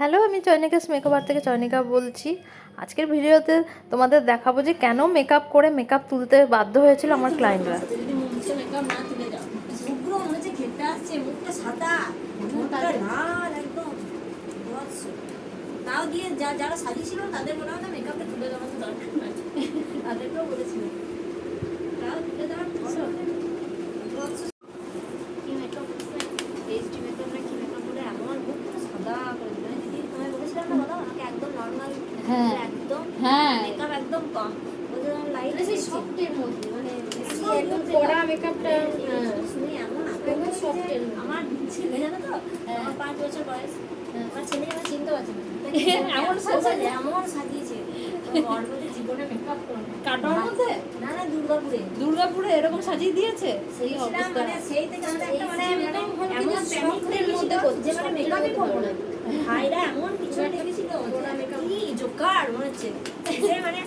Hello, আমি চয়নিকাস makeover থেকে চয়নিকা বলছি। আজকের ভিডিওতে তোমাদের দেখাবো যে কেন মেকআপ করে মেকআপ তুলতে বাধ্য হয়েছিল আমার ক্লায়েন্টরা। তাও যা, যারা সাজিয়েছিল তাদের মনে হয় না মেকআপটা তুলে দরকার তাদেরকেও বলেছিল। তাও তুলে দেওয়ার পরও বৎস। কি makeup করছে? HD makeup না কি makeup করে এমন মুখ পুরো সাদা করে দিল। দিদি, তোমায় বলেছিলাম না বলো, আমাকে একদম normal, হ্যাঁ। একদম। হ্যাঁ। makeup একদম কম। ওই জন্য light মানে সেই সফটের মধ্যে মানে একদম একদম কড়া মেকআপটা হ্যাঁ। শুনি এমন একদম আগ্রহ soft যে এর মধ্যে। আমার ছেলে জানো তো? আমার পাঁচ বছর বয়স। আমার ছেলে আমার চিনতে পারছে এমন সাজায়? এমন সাজিয়েছে। জীবনে মেকআপ করে কাটোর মধ্যে? না না দুর্গাপুরে। দুর্গাপুরে এরকম সাজিয়ে দিয়েছে? সেই অবস্থা। মানে সেই থেকে একটা মানে মানে এমন মধ্যে করছে, মানে মেকআপই করব না ভাইরা এমন পিছনে লেগেছিল ওরা makeup- কি জোকার মনে হচ্ছে। মানে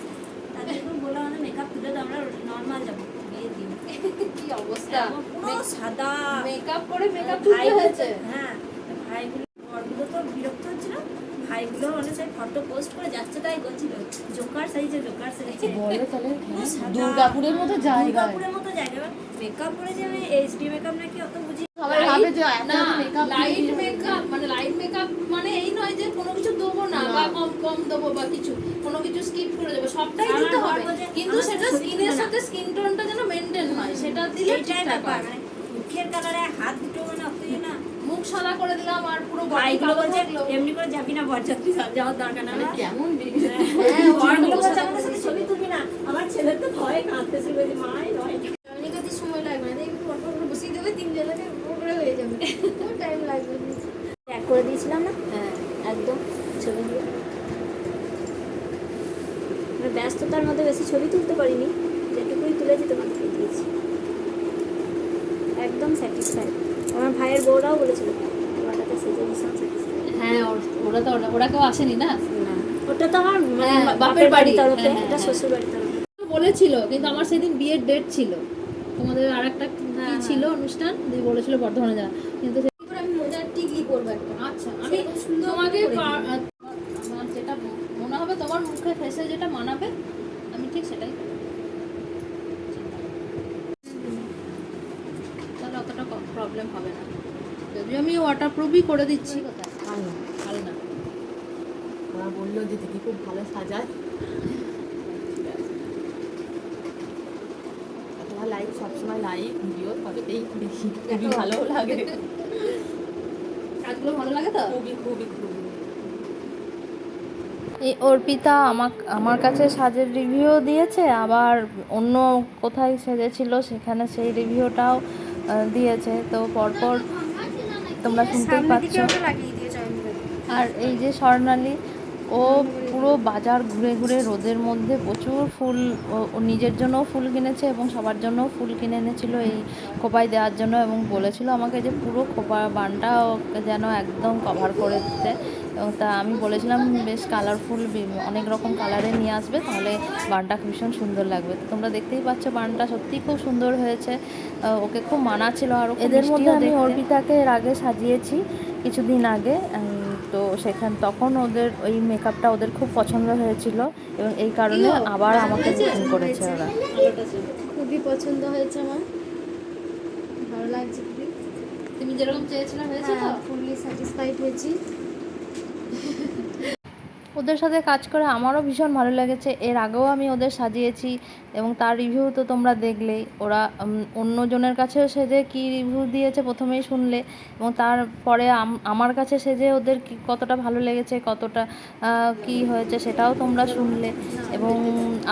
তাদেরকে বললাম আমরা মেকআপ তুলে তো আমরা নর্মাল যাব কি অবস্থা? পুরো সাদা। মেকআপ করে মেকআপ তুলতে হয়েছে? হ্যাঁ ভাইগুলো বরগুলো তো বিরক্ত হচ্ছিল। ভাইগুলো মানে সেই ফটো পোস্ট করে যাচ্ছে তাই করছিল জোকার সাইজে জোকার সাইজে বলো তাহলে দুর্গাপুরের মতো জায়গায়। দুর্গাপুরের মতো জায়গা মেকআপ করে যে এইচডি মেকআপ নাকি অত বুঝি সবাই ভাবে যে না মেকআপ লাইট মেকআপ মানে লাইট মেকআপ মানে এই নয় যে কোনো কিছু দেবো না বা কম দেবো বা কিছু কোনো কিছু স্কিপ করে দেবো সবটাই দিতে হবে। কিন্তু সেটা স্কিনের সাথে স্কিন টোনটা যেন মেনটেন হয় সেটা দিলে ঠিকঠাক হয়। মানে মুখের কালারে হাত দুটো মানে না। মুখ সাদা করে দিলাম আর পুরো বডি কালো এমনি করে যাবি না বরযাত্রী যাওয়ার দরকার না। কেমন হ্যাঁ বরগুলো বলছে আমাদের সাথে ছবি তুলবি না আমার ছেলে তো ভয়ে কাঁদতেছে বলছে মাই নয়। সময় লাগবে না পর পর করে বসিয়ে দেবে তিন জনকে করে হয়ে যাবে। টাইম লাগবে। করে দিয়েছিলাম না? হ্যাঁ। একদম ছবি মানে ব্যস্ততার মধ্যে বেশি ছবি তুলতে পারিনি যেটুকুই তুলেছি তোমাকে দিয়েছি। একদম স্যাটিসফাইড আমার ভাইয়ের বউরাও বলেছিল সেজে ভীষণ হ্যাঁ ওরা তো ওরা- কেউ আসেনি না? না ওটা তো আমার মানে হ্যাঁ, বাপের বাড়ি। তরফে হ্যাঁ, এটা হ্যাঁ, শ্বশুর তরফে। বলেছিল কিন্তু আমার সেদিন বিয়ের ডেট ছিল। তোমাদের আর একটা কি ছিল অনুষ্ঠান? দিয়ে বলেছিল বর্ধমানে যা কিন্তু আমি মোজার টিকলি করব একটা আচ্ছা আমি সুন্দর তোমাকে আমার যেটা মনে হবে তোমার মুখে ফেসে যেটা মানাবে আমি ঠিক সেটাই তাহলে অতটা প্রবলেম হবে না। যদিও আমি ওয়াটারপ্রুফই করে দিচ্ছি। না ভালো না। ওরা বলল যে দিদি খুব ভালো সাজায়। লাইভ সবসময় লাইভ ভিডিও তবেতেই দেখি ভালো লাগে। কাজগুলো ভালো লাগে তো? খুবই খুবই খুবই। এই অর্পিতা আমার আমার কাছে সাজের রিভিউ দিয়েছে আবার অন্য কোথায় সেজেছিল সেখানে সেই রিভিউটাও দিয়েছে। তো পরপর তোমরা শুনতেই পাচ্ছ। আর এই যে স্বর্ণালী ও পুরো বাজার ঘুরে ঘুরে রোদের মধ্যে প্রচুর ফুল ও- নিজের জন্যও ফুল কিনেছে এবং সবার জন্যও ফুল কিনে এনেছিল এই খোপায় দেওয়ার জন্য এবং বলেছিল আমাকে যে পুরো খোপা বানটা ওকে যেন একদম কভার করে দিতে। এবং তা আমি বলেছিলাম বেশ কালারফুল অনেক রকম কালারে নিয়ে আসবে তাহলে বানটা ভীষণ সুন্দর লাগবে। তো তোমরা দেখতেই পাচ্ছ বানটা সত্যিই খুব সুন্দর হয়েছে। ওকে খুব মানাচ্ছিল আর এদের মধ্যে আমি অর্পিতাকে এর আগে সাজিয়েছি কিছুদিন আগে। সেখান তখন ওদের ওই মেকআপটা ওদের খুব পছন্দ হয়েছিল এবং এই কারণে আবার আমাকে বুকিং করেছে ওরা। খুবই পছন্দ হয়েছে আমার। ভালো লাগছে তুমি যেরকম চেয়েছিলে হয়েছে হ্যাঁ ফুললি স্যাটিসফাইড হয়েছি। ওদের সাথে কাজ করে আমারও ভীষণ ভালো লেগেছে। এর আগেও আমি ওদের সাজিয়েছি এবং তার রিভিউ তো তোমরা দেখলেই ওরা অন্যজনের কাছেও সেজে কী রিভিউ দিয়েছে প্রথমেই শুনলে এবং তারপরে আমার কাছে সেজে ওদের কি কতটা ভালো লেগেছে কতটা কি হয়েছে সেটাও তোমরা শুনলে। এবং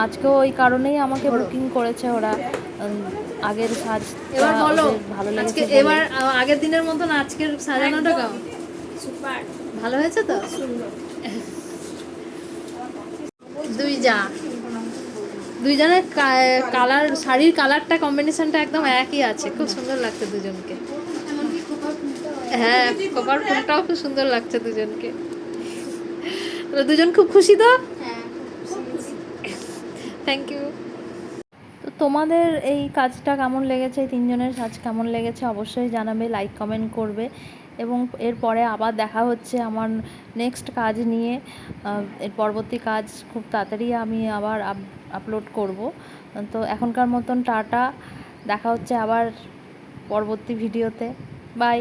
আজকেও ওই কারণেই আমাকে বুকিং করেছে ওরা আগের সাজ এবার বলো ভালো আজকে লেগেছে এবার আগের দিনের মতন আজকের সাজানোটা কেমন? সুপার। ভালো হয়েছে তো? সুন্দর। দুই যা। দুইজনের কালার, শাড়ির কালারটা কম্বিনেশনটা একদম একই আছে। খুব সুন্দর লাগছে দুজনকে। হ্যাঁ কপার ফুলটাও খুব সুন্দর লাগছে দুজনকে। দুজন খুব খুশি তো? থ্যাংক ইউ তো তোমাদের এই কাজটা কেমন লেগেছে? তিনজনের কাজ কেমন লেগেছে? অবশ্যই জানাবে লাইক কমেন্ট করবে। এবং এরপরে আবার দেখা হচ্ছে আমার নেক্সট কাজ নিয়ে। এর পরবর্তী কাজ খুব তাড়াতাড়ি আমি আবার আপলোড করব। তো এখনকার মতন টাটা। দেখা হচ্ছে আবার পরবর্তী ভিডিওতে বাই